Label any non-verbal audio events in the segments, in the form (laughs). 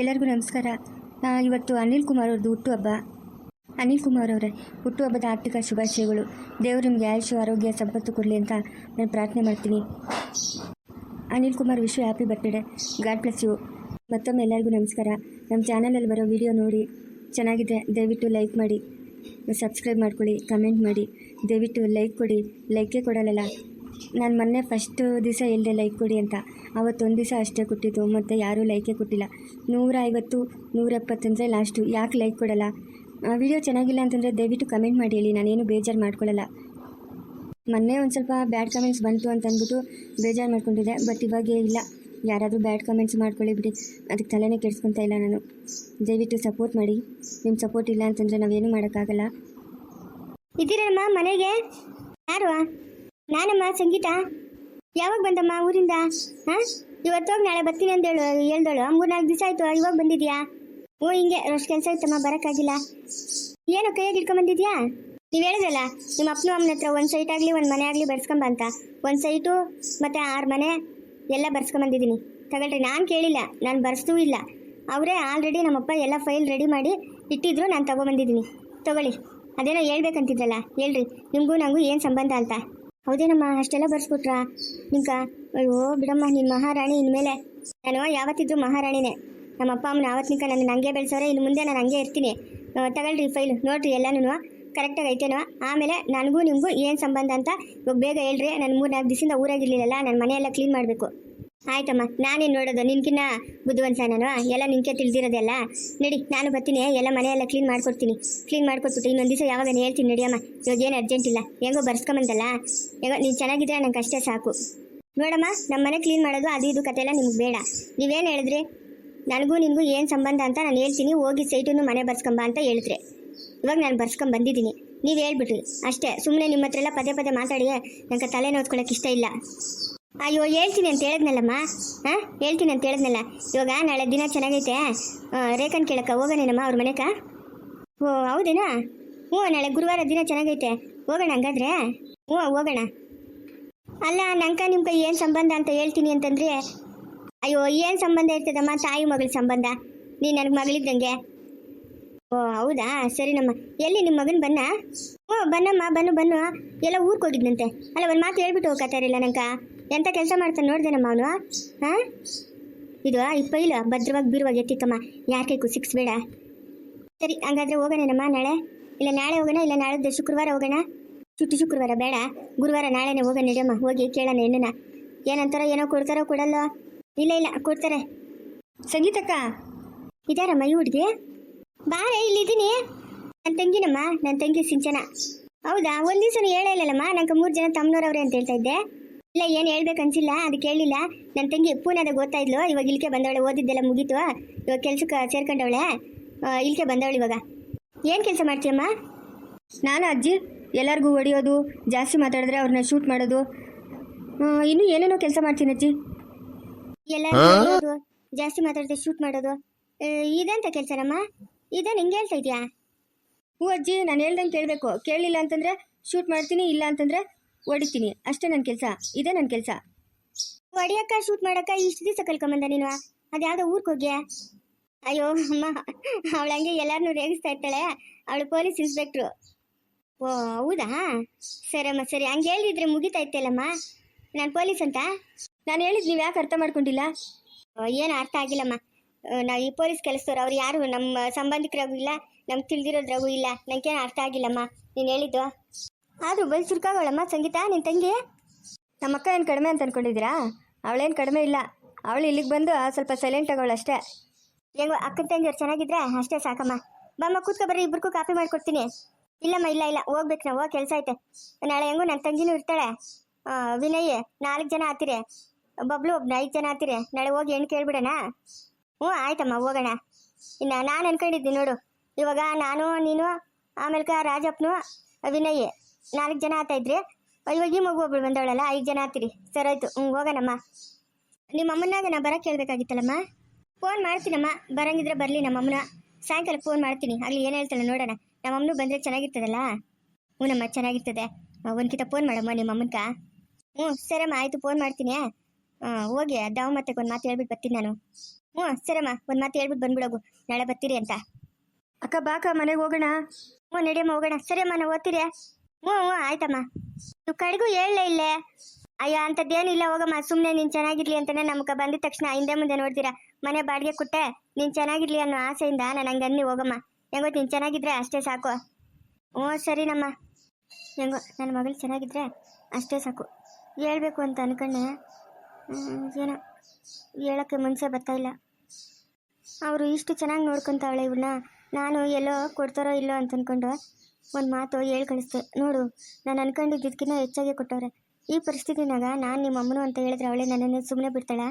ಎಲ್ಲರಿಗೂ ನಮಸ್ಕಾರ. ಇವತ್ತು ಅನಿಲ್ ಕುಮಾರ್ ಅವ್ರದ್ದು ಹುಟ್ಟುಹಬ್ಬ. ಅನಿಲ್ ಕುಮಾರ್ ಅವರೇ, ಹುಟ್ಟುಹಬ್ಬದ ಆರ್ಥಿಕ ಶುಭಾಶಯಗಳು. ದೇವರು ನಿಮಗೆ ಆಯುಷು ಆರೋಗ್ಯ, ಸಂಪತ್ತು ಕೊಡಲಿ ಅಂತ ನಾನು ಪ್ರಾರ್ಥನೆ ಮಾಡ್ತೀನಿ. Anil Kumar Vishwa happy birthday. God bless you. ಮತ್ತೊಮ್ಮೆ ಎಲ್ಲರಿಗೂ ನಮಸ್ಕಾರ. ನಮ್ಮ ಚಾನಲಲ್ಲಿ ಬರೋ ವಿಡಿಯೋ ನೋಡಿ. ಚೆನ್ನಾಗಿದೆ ದಯವಿಟ್ಟು ಲೈಕ್ ಮಾಡಿ. ಸಬ್ಸ್ಕ್ರೈಬ್ ಮಾಡ್ಕೊಳ್ಳಿ, ಕಮೆಂಟ್ ಮಾಡಿ. ದಯವಿಟ್ಟು ಲೈಕ್ ಕೊಡಿ. ಲೈಕೇ ಕೊಡಲ್ಲ ನಾನು ಮೊನ್ನೆ ಫಸ್ಟ್ ದಿವಸ ಹೇಳಿದೆ ಲೈಕ್ ಕೊಡಿ ಅಂತ. ಅವತ್ತೊಂದು ದಿವಸ ಅಷ್ಟೇ ಕೊಟ್ಟಿದ್ದು, ಮತ್ತು ಯಾರೂ ಲೈಕೇ ಕೊಟ್ಟಿಲ್ಲ. ನೂರ ಐವತ್ತು ನೂರ ಎಪ್ಪತ್ತಂದರೆ ಲಾಸ್ಟು ಯಾಕೆ ಲೈಕ್ ಕೊಡಲ್ಲ? ವಿಡಿಯೋ ಚೆನ್ನಾಗಿಲ್ಲ ಅಂತಂದರೆ ದಯವಿಟ್ಟು ಕಮೆಂಟ್ ಮಾಡಿ ಹೇಳಿ, ನಾನೇನು ಬೇಜಾರು ಮಾಡ್ಕೊಳ್ಳಲ್ಲ ಮೊನ್ನೆ ಒಂದು ಸ್ವಲ್ಪ ಬ್ಯಾಡ್ ಕಮೆಂಟ್ಸ್ ಬಂತು ಅಂತ ಅಂದ್ಬಿಟ್ಟು ಬೇಜಾರು ಮಾಡ್ಕೊಂಡಿದ್ದೆ ಬಟ್ ಇವಾಗೇ ಇಲ್ಲ. ಯಾರಾದರೂ ಬ್ಯಾಡ್ ಕಮೆಂಟ್ಸ್ ಮಾಡ್ಕೊಳ್ಳಿ ಬಿಡಿ. ಅದಕ್ಕೆ ತಲೆನೇ ಕೆಡ್ಸ್ಕೊತಾ ಇಲ್ಲ ನಾನು. ದಯವಿಟ್ಟು ಸಪೋರ್ಟ್ ಮಾಡಿ. ನಿಮ್ಮ ಸಪೋರ್ಟ್ ಇಲ್ಲ ಅಂತಂದರೆ ನಾವೇನು ಮಾಡೋಕ್ಕಾಗಲ್ಲ. ಇದ್ದೀರಮ್ಮ ಮನೆಗೆ? ಯಾರು? ನಾನಮ್ಮ, ಸಂಗೀತ? ಯಾವಾಗ ಬಂದಮ್ಮ ಊರಿಂದ? ಹಾ? ಇವತ್ತೋಗಿ ನಾಳೆ ಬರ್ತೀನಿ ಅಂತ ಹೇಳು ಹೇಳ್ದಳು ಮೂರ್ನಾಲ್ಕು ದಿವಸ ಆಯ್ತು, ಇವಾಗ ಬಂದಿದ್ಯಾ? ಓ, ಹಿಂಗೆ, ಅಷ್ಟು ಕೆಲಸ ಇತ್ತಮ್ಮ, ಬರೋಕ್ಕಾಗಿಲ್ಲ. ಏನು ಕೈಯಾಗಿ ಇಟ್ಕೊಂಬಂದಿದ್ಯಾ ನೀವು ಹೇಳಿದ್ರಲ್ಲ, ನಿಮ್ಮ ಅಪ್ಪನ ಅಮ್ಮನ ಹತ್ರ ಒಂದು ಸೈಟ್ ಆಗಲಿ, ಒಂದು ಮನೆ ಆಗಲಿ ಬರ್ಸ್ಕೊಂಬ ಅಂತ. ಒಂದು ಸೈಟು, ಮತ್ತು ಆರು ಮನೆ, ಎಲ್ಲ ಬರ್ಸ್ಕೊಂಬಂದಿದ್ದೀನಿ. ತಗೊಳ್ರಿ, ನಾನು ಕೇಳಿಲ್ಲ, ನಾನು ಬರ್ಸ್ತೂ ಇಲ್ಲ. ಅವರೇ ಆಲ್ರೆಡಿ ನಮ್ಮಪ್ಪ ಎಲ್ಲ ಫೈಲ್ ರೆಡಿ ಮಾಡಿ ಇಟ್ಟಿದ್ರು, ನಾನು ತೊಗೊಬಂದಿದ್ದೀನಿ. ತಗೊಳ್ಳಿ. ಅದೇನೋ ಹೇಳ್ಬೇಕಂತಿದ್ರಲ್ಲ, ಹೇಳ್ರಿ. ನಿಮಗೂ ನನಗೂ ಏನು ಸಂಬಂಧ ಅಂತ. ಹೌದೇನಮ್ಮ, ಅಷ್ಟೆಲ್ಲ ಬರ್ಸ್ಬಿಟ್ರಾ ನಿಂಕ ಅಯ್ಯೋ, ಬಿಡಮ್ಮ, ನೀನು ಮಹಾರಾಣಿ ಇನ್ಮೇಲೆ. ನಾನು ಯಾವತ್ತಿದ್ರು ಮಹಾರಾಣಿನೇ. ನಮ್ಮ ಅಪ್ಪ, ಅಮ್ಮನ ಆವತ್ತಿನಿಕ ನನ್ನ ಹಂಗೆ ಬೆಳೆಸೋರೆ, ಇನ್ನು ಮುಂದೆ ನಾನು ಹಂಗೆ ಇರ್ತೀನಿ. ತಗೊಳ್ರಿ ಫೈಲ್, ನೋಡ್ರಿ ಎಲ್ಲನೂ ಕರೆಕ್ಟಾಗಿ ಐತೇನೋ. ಆಮೇಲೆ ನನಗೂ ನಿಮಗೂ ಏನು ಸಂಬಂಧ ಅಂತ ಇವಾಗ ಬೇಗ ಹೇಳ್ರಿ. ನಾನು ಮೂರು ನಾಲ್ಕು ದಿವಸದಿಂದ ಊರಾಗಿರ್ಲಿಲ್ಲಲ್ಲ ನನ್ನ ಮನೆಯೆಲ್ಲ ಕ್ಲೀನ್ ಮಾಡಬೇಕು. ಆಯ್ತಮ್ಮ ನಾನೇನು ನೋಡೋದು. ನಿನ್ಕಿನ್ನ ಬುದ್ಧಿವಂತ ನಾನು ಎಲ್ಲ ನಿನ್ಕೆ ತಿಳಿದಿರೋದೆಲ್ಲ ನಡಿ, ನಾನು ಬರ್ತೀನಿ. ಎಲ್ಲ ಮನೆಯೆಲ್ಲ ಕ್ಲೀನ್ ಮಾಡ್ಕೊಡ್ತೀನಿ. ಕ್ಲೀನ್ ಮಾಡ್ಕೊಟ್ಬಿಟ್ಟು ಇನ್ನೊಂದು ದಿವಸ ಯಾವಾಗ ಹೇಳ್ತೀನಿ ನಡಿಯಮ್ಮ ಇವಾಗ ಏನು ಅರ್ಜೆಂಟ್ ಇಲ್ಲ. ಹೆಂಗೋ ಬರ್ಸ್ಕೊಂಬಂದಲ್ಲ? ಹೆಂಗೋ ನೀನು ಚೆನ್ನಾಗಿದ್ರೆ ನಂಗೆ ಅಷ್ಟೇ ಸಾಕು. ನೋಡಮ್ಮ ನಮ್ಮ ಮನೆ ಕ್ಲೀನ್ ಮಾಡೋದು ಅದು ಇದು ಕತೆ ಎಲ್ಲ ನಿಮ್ಗೆ ಬೇಡ. ನೀವೇನು ಹೇಳಿದ್ರಿ? ನನಗೂ ನಿನಗೂ ಏನು ಸಂಬಂಧ ಅಂತ ನಾನು ಹೇಳ್ತೀನಿ. ಹೋಗಿ ಸೈಟನ್ನು ಮನೆ ಬರ್ಸ್ಕೊಂಬ ಅಂತ ಹೇಳಿದ್ರೆ. ಇವಾಗ ನಾನು ಬರ್ಸ್ಕೊಂಡ್ ಬಂದಿದ್ದೀನಿ. ನೀವು ಹೇಳ್ಬಿಟ್ರಿ. ಅಷ್ಟೇ. ಸುಮ್ಮನೆ ನಿಮ್ಮ ಹತ್ರ ಎಲ್ಲ ಪದೇ ಪದೇ ಮಾತಾಡಿ ನಂಗೆ ತಲೆ ನೋಡ್ಕೊಳಕ್ಕೆ ಇಷ್ಟ ಇಲ್ಲ. ಅಯ್ಯೋ, ಹೇಳ್ತೀನಿ ಅಂತ ಹೇಳಿದ್ನಲ್ಲಮ್ಮ. ಹಾಂ ಹೇಳ್ತೀನಿ ಅಂತ ಹೇಳಿದ್ನಲ್ಲ. ಇವಾಗ ನಾಳೆ ದಿನ ಚೆನ್ನಾಗೈತೆ. ರೇಖನ್ ಕೇಳಕ್ಕ ಹೋಗೋಣೇನಮ್ಮ ಅವ್ರ ಮನೆಕ. ಓ, ಹೌದೇನಾ? ಹ್ಞೂ, ನಾಳೆ ಗುರುವಾರ ದಿನ ಚೆನ್ನಾಗೈತೆ. ಹೋಗೋಣ ಹಂಗಾದ್ರೆ? ಹ್ಞೂ, ಹೋಗೋಣ. ಅಲ್ಲ, ನಂಕ ನಿಮ್ಗೆ ಏನು ಸಂಬಂಧ ಅಂತ ಹೇಳ್ತೀನಿ ಅಂತಂದ್ರೆ, ಅಯ್ಯೋ, ಏನು ಸಂಬಂಧ ಇರ್ತದಮ್ಮ ತಾಯಿ ಮಗಳ ಸಂಬಂಧ? ನೀನು ನನಗೆ ಮಗಳಿದ್ದಂಗೆ. ಓ, ಹೌದಾ? ಸರಿನಮ್ಮ. ಎಲ್ಲಿ ನಿಮ್ಮ ಮಗನ ಬನ್ನ? ಓ, ಬನ್ನಮ್ಮ, ಬನ್ನು ಬನ್ನು. ಎಲ್ಲ ಊರಿಗೆ ಅಲ್ಲ, ಒಂದು ಮಾತು ಹೇಳ್ಬಿಟ್ಟು ಹೋಗ್ತಾರಿಲ್ಲ ನಂಕ? ಎಂಥ ಕೆಲಸ ಮಾಡ್ತಾನೆ ನೋಡ್ದೇನಮ್ಮ ಅವನು ಹಾಂ ಇದು ಈ ಪೈಲು, ಭದ್ರವಾಗಿ, ಬೀರುವಾಗ ಎತ್ತಿತ್ತಮ್ಮ. ಯಾರ ಕೈಗೂ ಸಿಕ್ಸ್ಬೇಡ ಸರಿ, ಹಂಗಾದ್ರೆ ಹೋಗೋಣೇನಮ್ಮ ನಾಳೆ. ಇಲ್ಲ ನಾಳೆ ಹೋಗೋಣ, ಇಲ್ಲ ನಾಳೆ ಶುಕ್ರವಾರ ಹೋಗೋಣ. ಚುಟ್ಟಿ ಶುಕ್ರವಾರ ಬೇಡ. ಗುರುವಾರ ನಾಳೆನೇ ಹೋಗೋಣ ನಡಿಯಮ್ಮ ಹೋಗಿ ಕೇಳೋಣ ಹೆಣ್ಣನ ಏನಂತಾರೋ, ಏನೋ ಕೊಡ್ತಾರೋ ಕೊಡಲ್ಲೋ ಇಲ್ಲ ಇಲ್ಲ, ಕೊಡ್ತಾರೆ. ಸಂಗೀತಕ್ಕ, ಇದಾರಮ್ಮ ಈ ಹುಡುಗಿ? ಬಾರೆ, ಇಲ್ಲಿದ್ದೀನಿ. ನನ್ನ ತಂಗಿನಮ್ಮ ನನ್ನ ತಂಗಿ ಸಿಂಚನ. ಹೌದಾ? ಒಂದು ದಿವಸ ಹೇಳೇ ಇಲ್ಲಲ್ಲಮ್ಮ. ನಂಗೆ ಮೂರು ಜನ ತಮ್ಮನವ್ರವ್ರೆ ಅಂತ ಹೇಳ್ತಾ ಇದ್ದೆ. ಇಲ್ಲ ಏನು ಹೇಳ್ಬೇಕು ಅನ್ಸಿಲ್ಲ ಅದು ಕೇಳಿಲ್ಲ. ನನ್ನ ತಂಗಿ ಪೂನಾದಾಗ ಗೊತ್ತಾ ಇದ್ಲು ಇವಾಗ ಇಲ್ಕೆ ಬಂದವಳೆ ಓದಿದ್ದೆಲ್ಲ ಮುಗೀತು. ಇವಾಗ ಕೆಲ್ಸಕ್ಕೆ ಸೇರ್ಕೊಂಡವಳೆ ಇಲ್ಕೆ ಬಂದವಳು ಇವಾಗ. ಏನು ಕೆಲಸ ಮಾಡ್ತೀಯಮ್ಮ? ನಾನು ಅಜ್ಜಿ ಎಲ್ಲರಿಗೂ ಹೊಡಿಯೋದು ಜಾಸ್ತಿ ಮಾತಾಡಿದ್ರೆ ಅವ್ರನ್ನ ಶೂಟ್ ಮಾಡೋದು. ಇನ್ನೂ ಏನೇನೋ ಕೆಲಸ ಮಾಡ್ತೀನಿ ಅಜ್ಜಿ. ಎಲ್ಲ ಜಾಸ್ತಿ ಮಾತಾಡಿದ್ರೆ ಶೂಟ್ ಮಾಡೋದು. ಇದೆಂತ ಕೆಲಸ ಕೆಲಸನಮ್ಮ? ಇದೇ ನಿಂಗೆ ಹೇಳ್ತಾ ಇದೆಯಾ? ಹ್ಞೂ ಅಜ್ಜಿ ನಾನು ಹೇಳ್ದಂಗೆ ಕೇಳಬೇಕು. ಕೇಳಲಿಲ್ಲ ಅಂತಂದರೆ ಶೂಟ್ ಮಾಡ್ತೀನಿ ಇಲ್ಲ ಅಂತಂದರೆ ಹೊಡಿತೀನಿ. ಅಷ್ಟೇ ನನ್ನ ಕೆಲಸ. ಇದೇ ನನ್ನ ಕೆಲಸ. ಹೊಡಿಯಕ್ಕ ಶೂಟ್ ಮಾಡಕ್ಕ ಇಷ್ಟು ದಿವಸ ಕಲ್ಕೊಂಬಂದ ನೀನು? ಅದ್ಯಾವುದೋ ಊರಿಗೆ ಹೋಗ್ಯಾ? ಅಯ್ಯೋ ಅಮ್ಮ. ಅವಳು ಹಂಗೆ ಎಲ್ಲಾರನ್ನೂ ರೇಗಿಸ್ತಾ ಇರ್ತಾಳೆ. ಅವಳು ಪೊಲೀಸ್ ಇನ್ಸ್ಪೆಕ್ಟ್ರು. ಓ ಹೌದಾ? ಸರಮ್ಮ ಸರಿ. ಹಂಗೆ ಹೇಳಿದ್ರೆ ಮುಗಿತಾ ಇತ್ತಲ್ಲಮ್ಮ ನಾನು ಪೊಲೀಸ್ ಅಂತ? ನಾನು ಹೇಳಿದ್ ನೀವು ಯಾಕೆ ಅರ್ಥ ಮಾಡ್ಕೊಂಡಿಲ್ಲ? ಏನು ಅರ್ಥ ಆಗಿಲ್ಲಮ್ಮ. ನಾವು ಈ ಪೊಲೀಸ್ ಕೆಲಸದವ್ರು ಅವ್ರು ಯಾರು? ನಮ್ಮ ಸಂಬಂಧಿಕರಾಗೂ ಇಲ್ಲ ನಮ್ಗೆ ತಿಳಿದಿರೋದ್ರಾಗೂ ಇಲ್ಲ. ನನಗೇನು ಅರ್ಥ ಆಗಿಲ್ಲಮ್ಮ. ನೀನು ಹೇಳಿದ್ದು? ಆದರೂ ಬಲ್ ಸುರ್ಕಾಗೋಳಮ್ಮ ಸಂಗೀತ ನಿನ್ನ ತಂಗಿ? ನಮ್ಮ ಅಕ್ಕ ಏನು ಕಡಿಮೆ ಅಂತ ಅನ್ಕೊಂಡಿದೀರಾ ಅವಳೇನು ಕಡಿಮೆ ಇಲ್ಲ. ಅವಳು ಇಲ್ಲಿಗೆ ಬಂದು ಸ್ವಲ್ಪ ಸೈಲೆಂಟ್ ಅಷ್ಟೇ. ಹೆಂಗೋ ಅಕ್ಕನ ತಂಗಿಯವ್ರು ಚೆನ್ನಾಗಿದ್ರೆ ಅಷ್ಟೇ ಸಾಕಮ್ಮ. ಬಮ್ಮ, ಕೂತ್ಕೊ ಬರ್ರಿ, ಇಬ್ರಿಗೂ ಕಾಫಿ ಮಾಡ್ಕೊಡ್ತೀನಿ. ಇಲ್ಲಮ್ಮ, ಇಲ್ಲ ಇಲ್ಲ, ಹೋಗ್ಬೇಕು ನಾವು ಕೆಲಸ ಐತೆ. ನಾಳೆ ಹೆಂಗೋ ನನ್ನ ತಂಗಿನೂ ಇರ್ತಾಳೆ. ವಿನಯ್, ನಾಲ್ಕು ಜನ ಆತಿರಿ. ಬಬ್ಲು ಒಬ್ಬ ಐದು ಜನ ಆತಿರಿ. ನಾಳೆ ಹೋಗಿ ಹೆಣ್ಣು ಕೇಳ್ಬಿಡೋಣ? ಹ್ಞೂ, ಆಯ್ತಮ್ಮ, ಹೋಗೋಣ. ಇನ್ನು ನಾನು ಅನ್ಕೊಂಡಿದ್ದೀನಿ ನೋಡು. ಇವಾಗ ನಾನು, ನೀನು ಆಮೇಲೆ ರಾಜಪ್ಪನು, ವಿನಯ್. ನಾಲ್ಕು ಜನ ಆತ ಇದ್ರಿ? ಇವಾಗ ಈ ಮಗು ಒಬ್ಳು ಬಂದವಳಲ್ಲ, ಐದು ಜನ ಆತೀರಿ ಸರ್, ಆಯ್ತು ಹ್ಞೂ ಹೋಗೋಣಮ್ಮ. ನಿಮ್ಮ ಅಮ್ಮನಾಗ ನಾ ಬರೋಕ್ಕೆ ಹೇಳ್ಬೇಕಾಗಿತ್ತಲ್ಲಮ್ಮ? ಫೋನ್ ಮಾಡ್ತೀನಮ್ಮ, ಬರಂಗಿದ್ರೆ ಬರಲಿ ನಮ್ಮಮ್ಮನ. ಸಾಯಂಕಾಲ ಫೋನ್ ಮಾಡ್ತೀನಿ ಅಲ್ಲಿ ಏನು ಹೇಳ್ತಾಳೆ ನೋಡೋಣ. ನಮ್ಮಮ್ಮನೂ ಬಂದರೆ ಚೆನ್ನಾಗಿರ್ತದಲ್ಲ? ಹ್ಞೂನಮ್ಮ ಚೆನ್ನಾಗಿರ್ತದೆ. ಒಂದ್ಕಿತ ಫೋನ್ ಮಾಡಮ್ಮ ನಿಮ್ಮ ಅಮ್ಮನ್ಕ ಹ್ಞೂ ಸರಮ್ಮ ಆಯಿತು ಫೋನ್ ಮಾಡ್ತೀನಿ. ಹೋಗಿ ದಾವ್ ಮತ್ತೆ ಒಂದು ಮಾತು ಹೇಳ್ಬಿಟ್ಟು ಬರ್ತೀನಿ ನಾನು. ಹ್ಞೂ ಸರಮ್ಮ ಒಂದು ಮಾತು ಹೇಳ್ಬಿಟ್ಟು ಬಂದ್ಬಿಡೋಗು. ನಾಳೆ ಬರ್ತೀರಿ ಅಂತ. ಅಕ್ಕ ಬಾಕ ಮನೆಗೆ ಹೋಗೋಣ? ಹ್ಞೂ, ನಡಿಯಮ್ಮ, ಹೋಗೋಣ. ಸರಿಯಮ್ಮ, ನಾವು ಓದ್ತೀರಿ? ಹ್ಞೂ ಹ್ಞೂ, ಆಯ್ತಮ್ಮ. ನೀವು ಕಡೆಗೂ ಹೇಳಲೇ ಇಲ್ಲೇ. ಅಯ್ಯೋ ಅಂಥದ್ದೇನಿಲ್ಲ ಹೋಗಮ್ಮ ಸುಮ್ಮನೆ ನೀನು ಚೆನ್ನಾಗಿರ್ಲಿ ಅಂತಲೇ ನಮ್ಗೆ ಬಂದಿದ ತಕ್ಷಣ ಹಿಂದೆ ಮುಂದೆ ನೋಡ್ತೀರಾ? ಮನೆ ಬಾಡಿಗೆ ಕೊಟ್ಟೆ, ನೀನು ಚೆನ್ನಾಗಿರ್ಲಿ ಅನ್ನೋ ಆಸೆಯಿಂದ ನಾನು ಹಂಗೆ ಅನ್ನಿ, ಹೋಗಮ್ಮ. ಹೆಂಗೋ ನೀನು ಚೆನ್ನಾಗಿದ್ರೆ ಅಷ್ಟೇ ಸಾಕು. ಹ್ಞೂ, ಸರಿನಮ್ಮ. ಹೆಂಗೋ ನನ್ನ ಮಗಳು ಚೆನ್ನಾಗಿದ್ರೆ ಅಷ್ಟೇ ಸಾಕು. ಹೇಳಬೇಕು ಅಂತ ಅನ್ಕೊಂಡೆ. ಏನೋ ಹೇಳೋಕ್ಕೆ ಮುಂಚೆ ಬರ್ತಾಯಿಲ್ಲ ಅವರು ಇಷ್ಟು ಚೆನ್ನಾಗಿ ನೋಡ್ಕೊತಾವಳೆ ಇವನ್ನ ನಾನು ಎಲ್ಲೋ ಕೊಡ್ತಾರೋ ಇಲ್ಲೋ ಅಂತ ಅನ್ಕೊಂಡು ಒಂದು ಮಾತು ಹೇಳಿ ಕಳಿಸ್ತು. ನೋಡು, ನಾನು ಅನ್ಕೊಂಡಿದ್ದಕ್ಕಿಂತ ಹೆಚ್ಚಾಗಿ ಕೊಟ್ಟವ್ರೆ. ಈ ಪರಿಸ್ಥಿತಿನಾಗ ನಾನು ನಿಮ್ಮ ಅಮ್ಮನು ಅಂತ ಹೇಳಿದ್ರೆ ಅವಳೆ ನನ್ನನ್ನು ಸುಮ್ಮನೆ ಬಿಡ್ತಾಳೆ?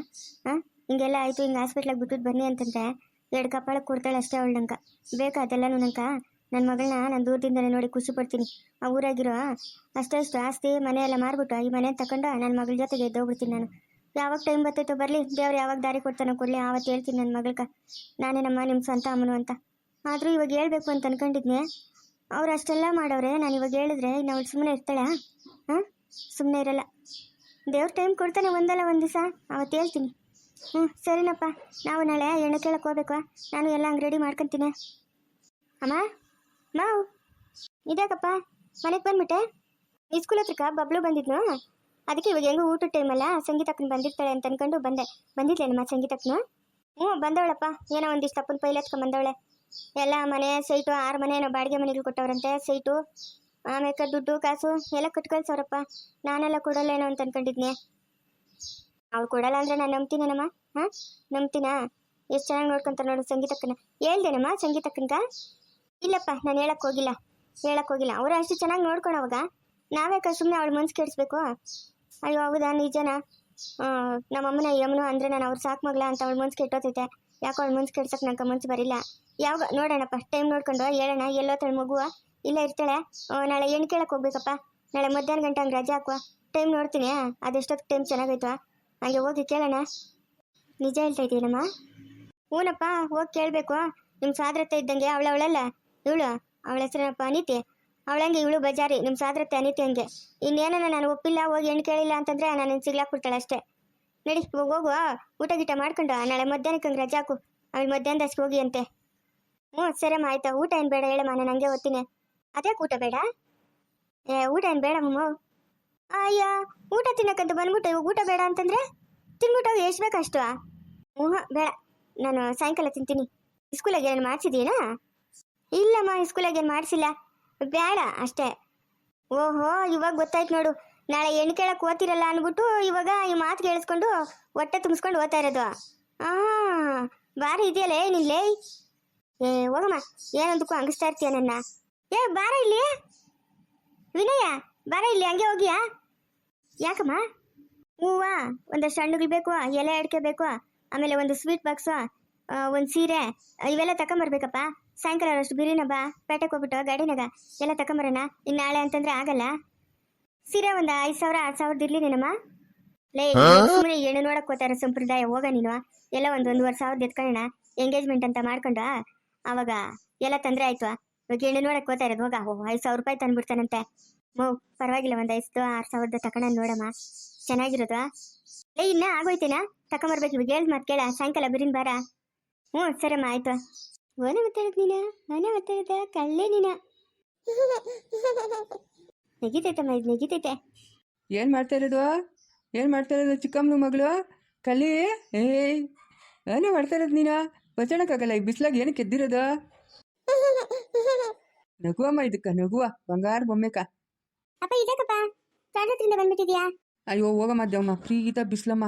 ಹಾಂ ಹಿಂಗೆಲ್ಲ ಆಯಿತು, ಹಿಂಗೆ ಹಾಸ್ಪಿಟ್ಲಾಗ ಬಿಟ್ಬಿಟ್ಟು ಬನ್ನಿ ಅಂತಂದ್ರೆ ಎರಡು ಕಪಾಳಕ್ಕೆ ಕೊಡ್ತಾಳೆ ಅಷ್ಟೇ ಅವಳು ನಂಗೆ. ಬೇಕಾ ಅದೆಲ್ಲನೂ ನನ್ನ ಮಗಳನ್ನ ನಾನು ದೂರದಿಂದಲೇ ನೋಡಿ ಖುಷಿ ಪಡ್ತೀನಿ. ಆ ಊರಾಗಿರೋ ಅಷ್ಟೇ ಅಷ್ಟು ಆಸ್ತಿ, ಮನೆ ಎಲ್ಲ ಮಾರ್ಬಿಟ್ಟು ಈ ಮನೆ ತಗೊಂಡು ನನ್ನ ಮಗಳ ಜೊತೆಗೆ ಎದ್ದೋಗ್ಬಿಡ್ತೀನಿ ನಾನು. ಯಾವಾಗ ಟೈಮ್ ಬರ್ತೈತೋ ಬರಲಿ, ದೇವ್ರು ಯಾವಾಗ ದಾರಿ ಕೊಡ್ತಾನೋ ಕೊಡಲಿ ಆವತ್ತು ಹೇಳ್ತೀನಿ ನನ್ನ ಮಗಳ್ಗೆ. ನಾನೇ ನಮ್ಮ ನಿಮ್ಮ ಸ್ವಂತ ಅಮ್ಮನು ಅಂತ. ಆದರೂ ಇವಾಗ ಹೇಳ್ಬೇಕು ಅಂತ ಅನ್ಕೊಂಡಿದ್ನೆ. ಅವ್ರು ಅಷ್ಟೆಲ್ಲ ಮಾಡವ್ರೆ ನಾನು ಇವಾಗ ಹೇಳಿದ್ರೆ ಇನ್ನು ಅವಳು ಸುಮ್ಮನೆ ಇರ್ತಾಳೆ, ಹಾಂ? ಸುಮ್ಮನೆ ಇರಲ್ಲ. ದೇವ್ರ ಟೈಮ್ ಕೊಡ್ತಾನೆ ಒಂದಲ್ಲ ಒಂದು ದಿವಸ ಅವತ್ತು ಹೇಳ್ತೀನಿ. ಹ್ಞೂ ಸರಿನಪ್ಪ. ನಾವು ನಾಳೆ ಎಣ್ಣೆ ಕೇಳಕ್ಕೆ ಹೋಗ್ಬೇಕು ನಾನು ಎಲ್ಲ ಹಂಗೆ ರೆಡಿ ಮಾಡ್ಕೊತೀನಿ. ಅಮ್ಮ? ಮಾವು? ಇದ್ಯಾಕಪ್ಪ? ಮನೆಗೆ ಬಂದ್ಬಿಟ್ಟೆ? ಈ ಸ್ಕೂಲ್ ಹತ್ರಕ್ಕ ಬಬ್ಲು ಬಂದಿದ್ನು? ಅದಕ್ಕೆ ಇವಾಗ ಹೆಂಗೂ ಊಟದ ಟೈಮಲ್ಲ ಸಂಗೀತಕ್ಕನ ಬಂದಿರ್ತಾಳೆ ಅಂತ ಅನ್ಕೊಂಡು ಬಂದೆ. ಬಂದಿದ್ಲೇನಮ್ಮ ಸಂಗೀತಕ್ಕನ ಹ್ಞೂ ಬಂದವಳಪ್ಪ. ಏನೋ ಒಂದಿಷ್ಟು ಪೈಲೆ ಎತ್ಕೊಂಡ್ ಬಂದವಳೆ. ಎಲ್ಲ ಮನೆ ಸೈಟು, ಆರು ಮನೆ ನಾವು ಬಾಡಿಗೆ ಮನೆಗಳು ಕೊಟ್ಟವ್ರಂತೆ, ಸೈಟು. ಆಮೇಲೆ ದುಡ್ಡು, ಕಾಸು, ಎಲ್ಲ ಕಟ್ಕೊಳ್ಸವ್ರಪ್ಪ ನಾನೆಲ್ಲ ಕೊಡಲ್ಲೇನೋ ಅಂತ ಅನ್ಕೊಂಡಿದ್ನೆ. ಅವ್ಳು ಕೊಡಲ್ಲ ಅಂದ್ರೆ ನಾನು ನಂಬ್ತೀನೇನಮ್ಮ? ಹಾಂ? ನಂಬ್ತೀನಾ? ಎಷ್ಟು ಚೆನ್ನಾಗಿ ನೋಡ್ಕೊಂತಾರೆ ನೋಡು ಸಂಗೀತಕ್ಕನ. ಹೇಳ್ದೇನಮ್ಮ ಸಂಗೀತಕ್ಕನ್ಗ? ಇಲ್ಲಪ್ಪ, ನಾನು ಹೇಳಕ್ ಹೋಗಿಲ್ಲ. ಹೇಳಕ್ ಹೋಗಿಲ್ಲ. ಅವರು ಅಷ್ಟು ಚೆನ್ನಾಗಿ ನೋಡ್ಕೊಳವಾಗ ನಾವ್ಯಾಕೆ ಸುಮ್ಮನೆ ಅವಳು ಮನ್ಸು ಕೆಡಿಸ್ಬೇಕು? ಅಯ್ಯೋ, ಹೌದಾ? ನಿಜನಾ? ನಮ್ಮಮ್ಮನ ಯಮನು ಅಂದ್ರೆ ನಾನು ಅವ್ರು ಸಾಕು ಮಗಳ ಅಂತ ಅವಳು ಮನ್ಸು ಕೆಟ್ಟೋತೈತೆ. ಯಾಕೋ ಅವ್ಳ ಮುಂಚೆ ಕೆಡ್ಸಕ್ಕೆ ನಂಗೆ ಮನ್ಸು ಬರಿಲ್ಲ. ಯಾವಾಗ ಫಸ್ಟ್ ಟೈಮ್ ನೋಡ್ಕೊಂಡು ಹೇಳೋಣ ಎಲ್ಲೋ ತಳ ಮಗುವ. ಇಲ್ಲ ಇರ್ತಾಳೆ. ನಾಳೆ ಹೆಣ್ಣು ಕೇಳಕ್ಕೆ ಹೋಗ್ಬೇಕಪ್ಪ. ನಾಳೆ ಮಧ್ಯಾಹ್ನ ಗಂಟೆ ಹಂಗೆ ರಜೆ ಹಾಕುವ. ಟೈಮ್ ನೋಡ್ತೀನಿ ಅದೆಷ್ಟೊತ್ತು ಟೈಮ್ ಚೆನ್ನಾಗೈತವ ಹಂಗೆ ಹೋಗಿ ಕೇಳೋಣ. ನಿಜ ಹೇಳ್ತಾ ಇದ್ದೀನಮ್ಮ ಹ್ಞೂನಪ್ಪ ಹೋಗಿ ಕೇಳಬೇಕು. ನಿಮ್ಮ ಸಾದ್ರತೆ ಇದ್ದಂಗೆ ಅವಳ ಅವಳಲ್ಲ. ಇವಳು, ಅವಳ ಹೆಸರೇನಪ್ಪ ಅನಿತಿ ಅವಳಂಗೆ ಇವಳು ಬಜಾರಿ. ನಿಮ್ಮ ಸಾದ್ರತೆ ಅನಿತಿ ಹಂಗೆ. ಇನ್ನೇನ ನಾನು ಒಪ್ಪಿಲ್ಲ, ಹೋಗಿ ಹೆಣ್ಣು ಕೇಳಿಲ್ಲ ಅಂತಂದ್ರೆ ನಾನು ಸಿಗ್ಲಾಕ್ ಬಿಡ್ತಾಳೆ ಅಷ್ಟೇ. ನಡಿ ಹೋಗಿ ಹೋಗುವ ಊಟ ಗೀಟ ಮಾಡ್ಕೊಂಡು ನಾಳೆ ಮಧ್ಯಾಹ್ನಕ್ಕೆ ರಜೆ ಹಾಕು. ಅವಳು ಮಧ್ಯಾಹ್ನದಷ್ಟು ಹೋಗಿ ಅಂತೆ. ಹ್ಞೂ ಸರಮ್ಮ ಆಯ್ತಾ. ಊಟ ಏನು ಬೇಡ ಹೇಳಮ್ಮ, ನಾನು ಹಂಗೆ ಓದ್ತೀನಿ. ಅದೇ ಊಟ ಬೇಡ? ಏ, ಊಟ ಏನು ಬೇಡ, ಮಮ್ಮ? ಅಯ್ಯ, ಊಟ ತಿನ್ನಕ್ಕಂತ ಬಂದ್ಬಿಟ್ಟು ಇವಾಗ ಊಟ ಬೇಡ ಅಂತಂದ್ರೆ ತಿನ್ಬಿಟ್ಟು ಹೋಗಿ ಎಷ್ಟು ಬೇಕಷ್ಟು? ಹ್ಞೂ, ಬೇಡ. ನಾನು ಸಾಯಂಕಾಲ ತಿಂತೀನಿ. ಸ್ಕೂಲಾಗ ಏನು ಮಾಡಿಸಿದೀನಾ ಇಲ್ಲಮ್ಮ, ಸ್ಕೂಲಾಗ ಏನು ಮಾಡಿಸಿಲ್ಲ. ಬೇಡ, ಅಷ್ಟೇ. ಓಹೋ, ಇವಾಗ ಗೊತ್ತಾಯ್ತು ನೋಡು. ನಾಳೆ ಹೆಣ್ಣು ಕೇಳಕ್ಕೆ ಓದ್ತಿರಲ್ಲ ಅಂದ್ಬಿಟ್ಟು ಇವಾಗ ಈ ಮಾತು ಕೇಳಿಸ್ಕೊಂಡು ಹೊಟ್ಟೆ ತುಂಬಿಸ್ಕೊಂಡು ಓದ್ತಾ ಇರೋದು. ಆ ಬಾರಿ ಇದೆಯಲ್ಲ ಏನಿಲ್ಲೇ ಏ, ಹೋಗಮ್ಮ ಏನಂತಕ್ಕೂ ಹಂಗಿಸ್ತಾ ಇರ್ತೀಯ ನನ್ನ. ಏ, ಬಾರ ಇಲ್ಲಿ. ವಿನಯ, ಬಾರ ಇಲ್ಲಿ, ಹಂಗೆ ಹೋಗಿಯಾ? ಯಾಕಮ್ಮ? ಹೂವ, ಒಂದಷ್ಟು ಹಣ್ಣುಗಳು ಬೇಕು, ಎಲೆ ಅಡಿಕೆ ಬೇಕು, ಆಮೇಲೆ ಒಂದು ಸ್ವೀಟ್ ಬಾಕ್ಸು ಒಂದು ಸೀರೆ, ಇವೆಲ್ಲ ತಗೊಂಬರ್ಬೇಕಪ್ಪ ಸಾಯಂಕಾಲ ಅಷ್ಟು ಬಿರಿನ ಪೇಟೆಗೆ ಹೋಗ್ಬಿಟ್ಟು ಗಾಡಿನಾಗ ಎಲ್ಲ ತಗೊಂಬರೋಣ ಇನ್ನು ನಾಳೆ ಅಂತಂದ್ರೆ ಆಗಲ್ಲ. ಸೀರೆ ಒಂದು ಐದ್ ಸಾವಿರ ಆರ್ ಸಾವಿರದ ಇರ್ಲಿ ನಿನ್ನಮ್ಮ ಲೇ ಸುಮ್ಮನೆ ಹೆಣ್ಣು ನೋಡಕ್ ಹೋತಾರ ಸಂಪ್ರದಾಯ ಹೋಗ ನೀನು. ಎಲ್ಲ ಒಂದ್ ಒಂದೂವರೆ ಸಾವಿರದ ಎತ್ಕೊಳ್ಳೋಣ. ಎಂಗೇಜ್ಮೆಂಟ್ ಅಂತ ಮಾಡ್ಕೊಂಡು ಅವಾಗ ಎಲ್ಲ ತಂದ್ರೆ ಆಯ್ತು. ಇವಾಗ ಹೆಣ್ಣು ನೋಡಕ್ ಹೋಗ್ತಾ ಇರೋದು ಹೋಗ. ಓ ಐದ್ ಸಾವಿರ ರೂಪಾಯಿ ತಂದ್ಬಿಡ್ತಾನಂತೆ. ಮೋ ಪರವಾಗಿಲ್ಲ ಒಂದ್ ಐದು ಆರ್ ಸಾವಿರದ ತಕೊಂಡ ನೋಡಮ್ಮ. ಚೆನ್ನಾಗಿರೋದು. ಲೇ ಇನ್ನ ಆಗೋಯ್ತೇನಾ? ತಕೊಂಬರ್ಬೇಕು. ಇವಾಗ ಹೇಳ್ದು ಮತ್ತೆ ಕೇಳ. ಸಾಯಂಕಾಲ ಬಿರಿನ್ ಬಾರ. ಹ್ಞೂ ಸರಮ್ಮ ಆಯ್ತು. ಓನ ಮಾತಾಡೋದು ನೀನ? ಓನೇ ಮಾತಾಡೋದ ಕಳ್ಳೆ ನೀನ. ನೆಗಿತೈತಮ್ಮ ಇದು ನೆಗಿತೈತೆ. ಏನು ಮಾಡ್ತಾ ಇರೋದು? ಏನು ಮಾಡ್ತಾ ಇರೋದು ಚಿಕ್ಕಮ್ಮನ ಮಗಳು? ಕಲಿ ಏಯ್ ಏನೇ ಮಾಡ್ತಾ ಇರೋದು ನೀನು? ಬಚಾಡಕ್ಕಾಗಲ್ಲ ಈ ಬಿಸಿಲಾಗ ಏನಕ್ಕೆ ಎದ್ದಿರೋದು (laughs) ನಗುವಮ್ಮ ಇದಕ್ಕ ನಗುವ ಬಂಗಾರ ಬೊಮ್ಮೆಕ. ಅಪ್ಪ ಇದಕ್ಕಪ್ಪ ತಾಂಡತ್ರಿಂದ ಬಂದ್ಬಿಟ್ಟಿದ್ಯಾ? ಅಯ್ಯೋ ಹೋಗಮ್ಮ ದೇವಮ್ಮ ಫ್ರೀ ಇದ್ದ ಬಿಸ್ಲಮ್ಮ.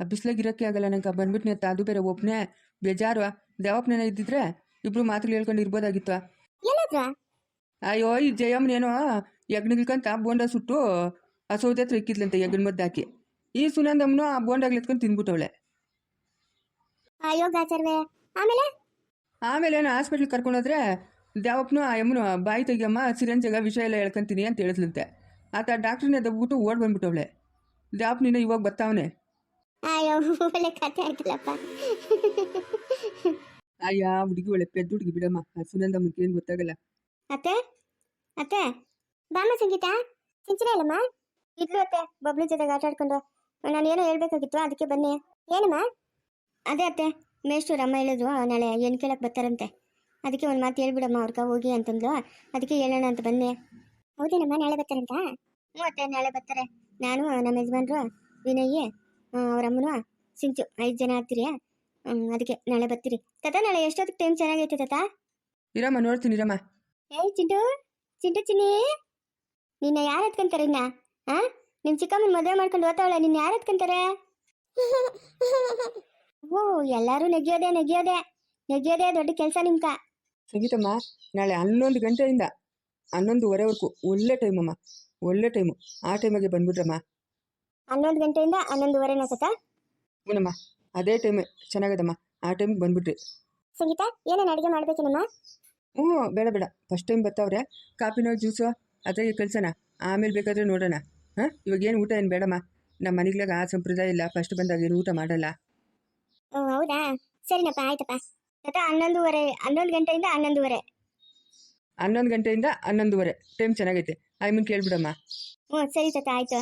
ಆ ಬಿಸ್ಲಾಗ ಇರೋಕ್ಕೆ ಆಗಲ್ಲ ನಂಗೆ ಬಂದ್ಬಿಟ್ಟು ಅಂತ ಅದು ಬೇರೆ ಒಬ್ಬನೇ ಬೇಜಾರು. ದೇವಪ್ಪನೇನ ಇದ್ದಿದ್ರೆ ಇಬ್ರು ಮಾತುಗಳು ಹೇಳ್ಕೊಂಡು ಇರ್ಬೋದಾಗಿತ್ತು. ಎಲ್ಲಾದ್ರ? ಅಯ್ಯೋ ಈ ಜಯಮ್ಮನೇನೋ ಯಜ್ಞಗಳ್ಕಂತ ಬೋಂಡ ಸುಟ್ಟು ಆ ಸೌದೆ ಹತ್ರ ಇಕ್ಕಿದ್ಲಂತೆ ಯಜ್ಞನ ಮದ್ದು ಹಾಕಿ. ಈ ಸುನಂದಮ್ಮನು ಆ ಬೋಂಡಾಗ್ಲು ಎತ್ಕೊಂಡು ತಿಂದ್ಬಿಟ್ಟವಳೆ ಅಯ್ಯೋ ಗಾಚರ್ವೆ ಆಮೇಲೆ? ಆಮೇಲೆ ನಾನು ಹಾಸ್ಪಿಟ್ಲಿಗೆ ಕರ್ಕೊಂಡೋದ್ರೆ ದ್ಯಾವಪ್ಪನು ಆ ಯಮ್ಮನು ಬಾಯಿ ತೆಗಿಯಮ್ಮ ಸಿರಂಜಾಗ ವಿಷ ಎಲ್ಲ ಹೇಳ್ಕೊಂತೀನಿ ಅಂತ ಹೇಳಿದ್ಲಂತೆ. ಆತ ಡಾಕ್ಟ್ರನ್ನ ದಬ್ಬಿಟ್ಟು ಓಡ್ ಬಂದ್ಬಿಟ್ಟವಳೆ. ದ್ಯಾವಪ್ಪನಿನ ಇವಾಗ ಬರ್ತಾವನೆ. ಅಯ್ಯೋ ಒಳ್ಳೆ ಕತೆ ಅಯ್ಯ ಹುಡುಗಿ ಒಳ್ಳೆ ಪೆದ್ದು ಹುಡುಗಿ ಬಿಡಮ್ಮ. ಸುನಂದಮ್ಮನಿಗೆ ಏನು ಗೊತ್ತಾಗಲ್ಲ. ಅತ್ತೆ ಅತ್ತೆ. ಬಾಮ ಸಂಗೀತ? ಸಿಂಚನ ಇಲ್ಲಮ್ಮ? ಇದ್ಲು ಅತ್ತೆ ಬಬ್ಲು ಜೊತೆಗೆ ಆಟ ಆಡ್ಕೊಂಡು ನಾನು ಏನೋ ಹೇಳ್ಬೇಕಾಗಿತ್ತು ಅದಕ್ಕೆ ಬನ್ನಿ. ಏನಮ್ಮ? ಅದೇ ಅತ್ತೆ ಮೇಷ್ಟ್ರು ಅಮ್ಮ ಹೇಳಿದ್ರು ನಾಳೆ ಏನು ಕೇಳಕ್ಕೆ ಬರ್ತಾರಂತೆ. ಅದಕ್ಕೆ ಒಂದು ಮಾತು ಹೇಳ್ಬಿಡಮ್ಮ ಅವ್ರಿಗೆ ಹೋಗಿ ಅಂತಂದ್ಲು. ಅದಕ್ಕೆ ಹೇಳೋಣ ಅಂತ ಬನ್ನಿ. ಹೌದೇನಮ್ಮ ನಾಳೆ ಬರ್ತಾರಂತ? ಹ್ಞೂ ಅತ್ತೆ ನಾಳೆ ಬರ್ತಾರೆ. ನಾನು ನಮ್ಮ ಯಜಮಾನ್ರು ವಿನಯ್ ಅವ್ರ ಅಮ್ಮನು ಸಿಂಚು ಐದು ಜನ ಆಗ್ತೀರಿ ಹ್ಮ್, ಅದಕ್ಕೆ ನಾಳೆ ಬರ್ತೀರಿ. ತಾತ ನಾಳೆ ಎಷ್ಟೊತ್ತಿಗೆ ಟೈಮ್ ಚೆನ್ನಾಗೈತೆ ತಾತ? ಇರಮ್ಮ ನೋಡ್ತೀನಿ ಇರಮ್ಮ. ಏಯ್ ಚಿಂಟು ಚಿಂಟು ಚಿನ್ನಿ. ನಿನ್ನ ಯಾರು ಎತ್ಕೊಂತಾರೆ ಇನ್ನ? ಆ? ನಿಮ್ ಚಿಕ್ಕಮ್ಮನ ಮದುವೆ ಮಾಡ್ಕೊಂಡು ಓದ್ತಾವಳೆ ನಿನ್ನ ಯಾರು ಎತ್ಕೊಂತಾರೆ? (laughs) ಓ ಎಲ್ಲಾರು ನೆಗೆಯೋದೆ ನೆಗೆಯೋದೆ. ನೆಗೆಯೋದೆ ದೊಡ್ಡ ಕೆಲಸ ನಿಮ್ಕ ಸಂಗೀತಮ್ಮ ನಾಳೆ ಹನ್ನೊಂದು ಗಂಟೆಯಿಂದ ಹನ್ನೊಂದುವರೆವರೆಗೂ ಒಳ್ಳೆ ಟೈಮಮ್ಮ ಒಳ್ಳೆ ಟೈಮು ಆ ಟೈಮಿಗೆ ಬಂದ್ಬಿಟ್ರಮ್ಮ. ಹನ್ನೊಂದು ಗಂಟೆಯಿಂದ ಹನ್ನೊಂದುವರೆನ ಸತ ಹ್ಞೂನಮ್ಮ ಅದೇ ಟೈಮ್ ಚೆನ್ನಾಗದಮ್ಮ. ಆ ಟೈಮಿಗೆ ಬಂದ್ಬಿಟ್ರಿ. ಸಂಗೀತ ಏನೇನು ಅಡುಗೆ ಮಾಡ್ಬೇಕೇನಮ್ಮ ಹ್ಞೂ ಬೇಡ ಬೇಡ. ಫಸ್ಟ್ ಟೈಮ್ ಬರ್ತಾವ್ರೆ. ಕಾಪಿನೋ ಜ್ಯೂಸು ಅದಾಗೆ ಕಳ್ಸೋಣ ಆಮೇಲೆ ಬೇಕಾದ್ರೆ ನೋಡೋಣ. ಹಾಂ? ಇವಾಗ ಏನು ಊಟ ಏನು ಬೇಡಮ್ಮ? ನಮ್ಮ ಮನೆಗ್ಲಾಗ ಆ ಸಂಪ್ರದಾಯ ಇಲ್ಲ. ಫಸ್ಟ್ ಬಂದಾಗ ಏನು ಊಟ ಮಾಡಲ್ಲ. ಓ ಹೌದಾ? ಸರಿನಪ್ಪ ಆಯ್ತಪ್ಪ. ತಾತ ಹನ್ನೊಂದುವರೆ ಹನ್ನೊಂದು ಗಂಟೆಯಿಂದ ಹನ್ನೊಂದುವರೆ. ಹನ್ನೊಂದು ಗಂಟೆಯಿಂದ ಹನ್ನೊಂದುವರೆ. ಟೈಮ್ ಚೆನ್ನಾಗೈತೆ. ಆಯ್ಮನ್ ಕೇಳ್ಬಿಡಮ್ಮ. ಹ್ಞೂ ಸರಿ ತಾತ ಆಯ್ತು.